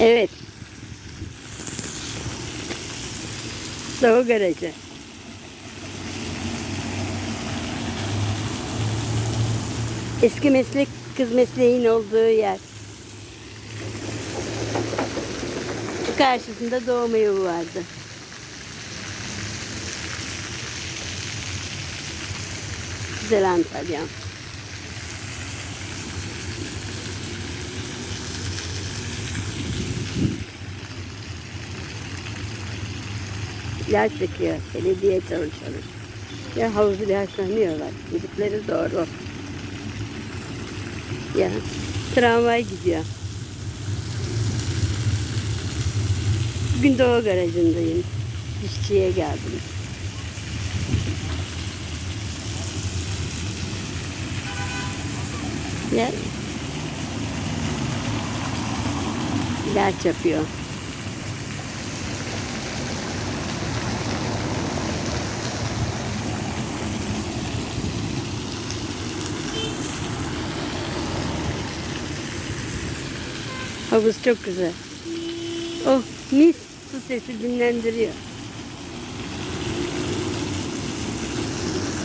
Evet. Doğu garajı. Eski meslek kız mesleğin olduğu yer. Karşısında doğum evi vardı. Güzel Antalya. İlaç çekiyor. Belediye çalışanı. Ya havuz ilaçlanıyorlar. Gidipleri doğru. Ya tramvay gidiyor. Bugün Doğu garajındayım. Dişçiye geldim. Ya ilaç yapıyor. Havuz çok güzel. Oh mis su sesi dinlendiriyor.